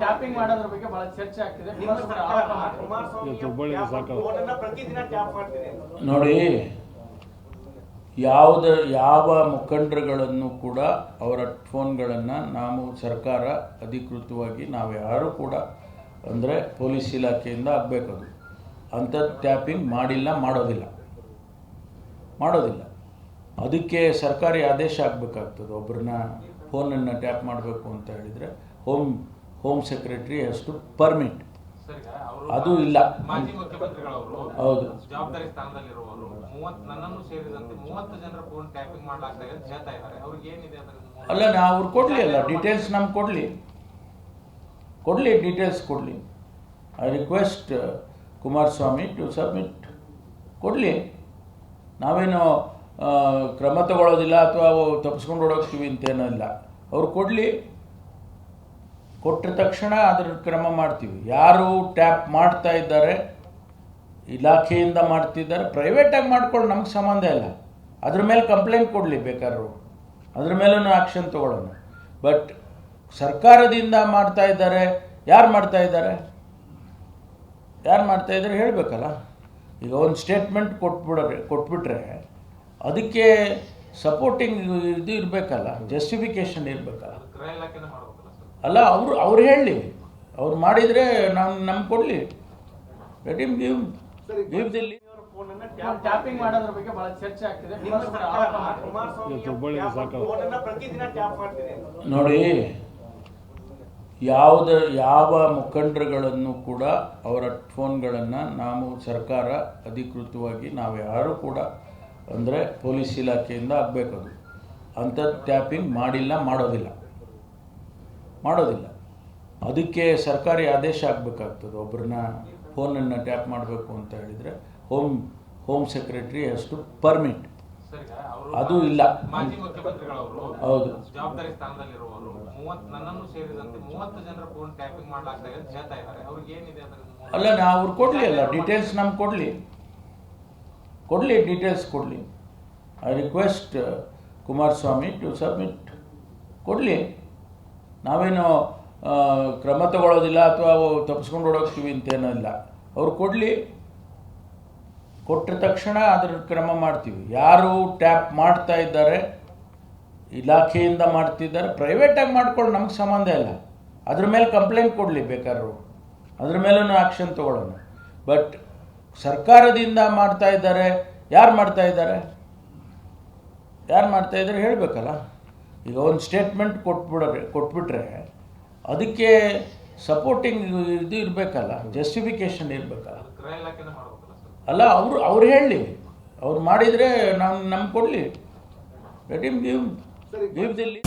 Tapping ಮಾಡೋದ್ರ ಬಗ್ಗೆ ಬಹಳ ಚರ್ಚೆ ಆಗ್ತಿದೆ. ನೋಡಿ ಯಾವುದ ಯಾವ ಮುಖಂಡರುಗಳನ್ನು ಕೂಡ ಅವರ ಫೋನ್ಗಳನ್ನು ನಾವು ಸರ್ಕಾರ ಅಧಿಕೃತವಾಗಿ ನಾವು ಯಾರು ಕೂಡ ಅಂದರೆ ಪೊಲೀಸ್ ಇಲಾಖೆಯಿಂದ ಆಗಬೇಕದು. ಅಂಥ ಟ್ಯಾಪಿಂಗ್ ಮಾಡಿಲ್ಲ ಮಾಡೋದಿಲ್ಲ. ಮಾಡೋದಿಲ್ಲ. ಅದಕ್ಕೆ ಸರ್ಕಾರಿ ಆದೇಶ ಆಗಬೇಕಾಗ್ತದೆ. ಒಬ್ಬರನ್ನ ಫೋನನ್ನು ಟ್ಯಾಪ್ ಮಾಡಬೇಕು ಅಂತ ಹೇಳಿದರೆ ಹೋಮ್ ಹೋಮ್ ಸೆಕ್ರೆಟರಿ ಅಷ್ಟು ಪರ್ಮಿಟ್ ಸರ್, ಈಗ ಅವರು ಅದು ಇಲ್ಲ. ಮಾಜಿ ಮುಖ್ಯಮಂತ್ರಿಗಳವರು ಹೌದು. ಜವಾಬ್ದಾರಿ ಸ್ಥಾನದಲ್ಲಿರುವವರು ಮೂವತ್ತು ನನ್ನನ್ನು ಸೇರಿದಂತೆ ಮೂವತ್ತು ಜನರ ಫೋನ್ ಟ್ಯಾಪಿಂಗ್ ಮಾಡಲಾಗ್ತಾ ಇದೆ ಅಂತ ಹೇಳ್ತಾ ಇದ್ದಾರೆ. ಅವ್ರಿಗೆ ಏನಿದೆ ಅಲ್ಲ ನಾ ಅವ್ರು ಕೊಡಲಿ ಅಲ್ಲ. ಡೀಟೇಲ್ಸ್ ನಮ್ಗೆ ಕೊಡಲಿ. ಕೊಡಲಿ ಡೀಟೇಲ್ಸ್ ಕೊಡಲಿ. I request Kumaraswamy to submit ಕೊಡಲಿ. ನಾವೇನು ಕ್ರಮ ತಗೊಳ್ಳೋದಿಲ್ಲ ಅಥವಾ ತಪ್ಪಿಸ್ಕೊಂಡು ಓಡೋಗ್ತೀವಿ ಅಂತೇನಿಲ್ಲ ಅವ್ರು ಕೊಡಲಿ. ಕೊಟ್ಟ ತಕ್ಷಣ ಅದ್ರ ಕ್ರಮ ಮಾಡ್ತೀವಿ. ಯಾರು ಟ್ಯಾಪ್ ಮಾಡ್ತಾ ಇದ್ದಾರೆ, ಇಲಾಖೆಯಿಂದ ಮಾಡ್ತಿದ್ದಾರೆ ಪ್ರೈವೇಟಾಗಿ ಮಾಡ್ಕೊಳ್ಳಿ ನಮ್ಗೆ ಸಂಬಂಧ ಇಲ್ಲ. ಅದ್ರ ಮೇಲೆ ಕಂಪ್ಲೇಂಟ್ ಕೊಡಲಿ ಬೇಕಾದ್ರು. ಅದ್ರ ಮೇಲೂ ಆ್ಯಕ್ಷನ್ ತಗೊಳ್ಳೋಣ. ಬಟ್ ಸರ್ಕಾರದಿಂದ ಮಾಡ್ತಾ ಇದ್ದಾರೆ, ಯಾರು ಮಾಡ್ತಾ ಇದ್ದಾರೆ? ಯಾರು ಮಾಡ್ತಾ ಇದ್ದಾರೆ ಹೇಳಬೇಕಲ್ಲ. ಈಗ ಒಂದು ಸ್ಟೇಟ್ಮೆಂಟ್ ಕೊಟ್ಬಿಡ್ರೆ, ಕೊಟ್ಬಿಟ್ರೆ ಅದಕ್ಕೆ ಸಪೋರ್ಟಿಂಗ್ ಇದು ಇರಬೇಕಲ್ಲ ಜಸ್ಟಿಫಿಕೇಶನ್ ಇರಬೇಕಲ್ಲ. ಅಲ್ಲ ಅವರು ಅವ್ರು ಹೇಳಲಿ ಅವ್ರು ಮಾಡಿದರೆ ನಾನು ನಮ್ಗೆ ಕೊಡಲಿ. ಗಿವ್ ಗಿವ್ ದಿಲ್ಲಿ ಟ್ಯಾಪಿಂಗ್ ಮಾಡೋದ್ರ ಬಗ್ಗೆ ಬಹಳ ಚರ್ಚೆ ಆಗ್ತಿದೆ. ನೋಡಿ ಯಾವುದ ಯಾವ ಮುಖಂಡರುಗಳನ್ನು ಕೂಡ ಅವರ ಫೋನ್ಗಳನ್ನು ನಾವು ಸರ್ಕಾರ ಅಧಿಕೃತವಾಗಿ ನಾವು ಯಾರು ಕೂಡ ಅಂದರೆ ಪೊಲೀಸ್ ಇಲಾಖೆಯಿಂದ ಆಗಬೇಕದು. ಅಂಥದ್ದು ಟ್ಯಾಪಿಂಗ್ ಮಾಡಿಲ್ಲ ಮಾಡೋದಿಲ್ಲ. ಮಾಡೋದಿಲ್ಲ. ಅದಕ್ಕೆ ಸರ್ಕಾರಿ ಆದೇಶ ಆಗಬೇಕಾಗ್ತದೆ. ಒಬ್ಬರನ್ನ ಫೋನನ್ನು ಟ್ಯಾಪ್ ಮಾಡಬೇಕು ಅಂತ ಹೇಳಿದರೆ ಹೋಮ್ ಹೋಮ್ ಸೆಕ್ರೆಟರಿ ಅಷ್ಟು ಪರ್ಮಿಟ್. ಸರ್, ಅದು ಇಲ್ಲ. ಮಾಜಿ ಮುಖ್ಯಮಂತ್ರಿಗಳವರು ಹೌದು. ಜವಾಬ್ದಾರಿ ಸ್ಥಾನದಲ್ಲಿರುವವರು ಮೂವತ್ತು ನನ್ನನ್ನು ಸೇರಿದಂತೆ ಮೂವತ್ತು ಜನರ ಫೋನ್ ಟ್ಯಾಪಿಂಗ್ ಮಾಡಲಾಗ್ತಾ ಇದೆ ಅಂತ ಹೇಳ್ತಾ ಇದ್ದಾರೆ. ಅವ್ರಿಗೆ ಏನಿದೆ ಅಲ್ಲ ನಾ ಅವ್ರು ಕೊಡಲಿ ಅಲ್ಲ. ಡೀಟೇಲ್ಸ್ ನಮ್ಗೆ ಕೊಡಲಿ. ಕೊಡಲಿ ಡೀಟೇಲ್ಸ್ ಕೊಡಲಿ. I request Kumaraswamy to submit ಕೊಡಲಿ. ನಾವೇನು ಕ್ರಮ ತಗೊಳ್ಳೋದಿಲ್ಲ ಅಥವಾ ತಪ್ಪಿಸ್ಕೊಂಡು ಓಡೋಗ್ತೀವಿ ಅಂತೇನಿಲ್ಲ. ಅವ್ರು ಕೊಡಲಿ. ಕೊಟ್ಟ ತಕ್ಷಣ ಅದ್ರ ಕ್ರಮ ಮಾಡ್ತೀವಿ. ಯಾರು ಟ್ಯಾಪ್ ಮಾಡ್ತಾ ಇದ್ದಾರೆ, ಇಲಾಖೆಯಿಂದ ಮಾಡ್ತಿದ್ದಾರೆ ಪ್ರೈವೇಟಾಗಿ ಮಾಡ್ಕೊಳ್ಳಿ ನಮ್ಗೆ ಸಂಬಂಧ ಇಲ್ಲ. ಅದ್ರ ಮೇಲೆ ಕಂಪ್ಲೇಂಟ್ ಕೊಡಲಿ ಬೇಕಾದ್ರು. ಅದ್ರ ಮೇಲೂ ಆ್ಯಕ್ಷನ್ ತಗೊಳ್ಳೋಣ. ಬಟ್ ಸರ್ಕಾರದಿಂದ ಮಾಡ್ತಾ ಇದ್ದಾರೆ, ಯಾರು ಮಾಡ್ತಾ ಇದ್ದಾರೆ? ಯಾರು ಮಾಡ್ತಾ ಇದ್ದಾರೆ ಹೇಳಬೇಕಲ್ಲ. ಈಗ ಒಂದು ಸ್ಟೇಟ್ಮೆಂಟ್ ಕೊಟ್ಬಿಡ್ರೆ ಕೊಟ್ಬಿಟ್ರೆ ಅದಕ್ಕೆ ಸಪೋರ್ಟಿಂಗ್ ಇದು ಇರಬೇಕಲ್ಲ ಜಸ್ಟಿಫಿಕೇಶನ್ ಇರಬೇಕಲ್ಲ. ಅಲ್ಲ ಅವರು ಅವ್ರು ಹೇಳಲಿ ಅವ್ರು ಮಾಡಿದರೆ ನಾನು ನಮ್ಗೆ ಕೊಡಲಿ. Give give Delhi